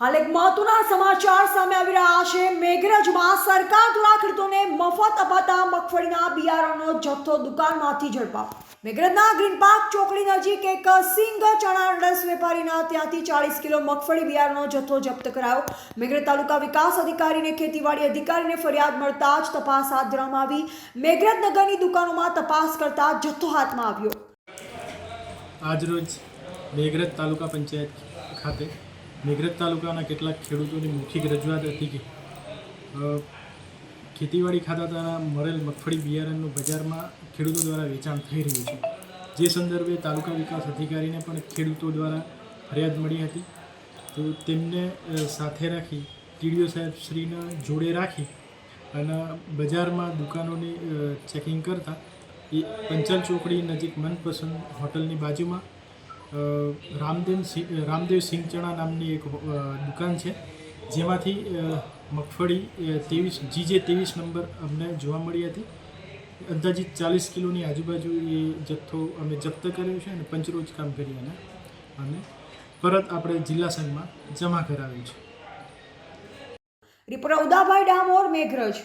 હાલ એક મહત્વના સમાચાર સામે આવી રહ્યા છે. મેઘરજમાં સરકાર દ્વારા ખેડૂતોને મફત અપાતા મગફળીના બિયારણનો જથ્થો દુકાનમાંથી ઝડપાવ મેઘરજના ગ્રીન ચોકડી નજીક એક સિંગ ચણા રસ વેપારીના ત્યાંથી ચાળીસ કિલો મગફળી બિયારણનો જથ્થો જપ્ત કરાયો. મેઘરજ તાલુકા વિકાસ અધિકારીને ખેતીવાડી અધિકારીને ફરિયાદ મળતા જ તપાસ હાથ ધરવામાં આવી. મેઘરજ નગરની દુકાનોમાં તપાસ કરતા જથ્થો હાથમાં આવ્યો. આજરોજ મેઘરજ તાલુકા પંચાયત ખાતે મેઘરજ તાલુકાના કેટલાક ખેડૂતોની મૌખિક રજૂઆત હતી કે ખેતીવાડી ખાતા દ્વારા મળેલ મગફળી બિયારણનું બજારમાં ખેડૂતો દ્વારા વેચાણ થઈ રહ્યું છે. જે સંદર્ભે તાલુકા વિકાસ અધિકારીને પણ ખેડૂતો દ્વારા ફરિયાદ મળી હતી. તો તેમને સાથે રાખી ટીડીઓ સાહેબ શ્રીને જોડે રાખી અને બજારમાં દુકાનોની ચેકિંગ કરતા એ પંચાલ ચોકડી નજીક મનપસંદ હોટલની બાજુમાં રામદેવ સિંહ રામદેવ સિંહ ચણા નામની એક દુકાન છે. જેમાંથી મગફળી ત્રેવીસ, જીજે ત્રેવીસ નંબર અમને જોવા મળી હતી. અંદાજિત ચાલીસ કિલોની આજુબાજુ એ જથ્થો અમે જપ્ત કર્યો છે અને પંચરોજ કામ કરી અને અમે પરત આપણે જિલ્લા સંઘમાં જમા કરાવ્યું છે. રિપોર્ટર ઉદાભાઈ ડામોર, મેઘરજ.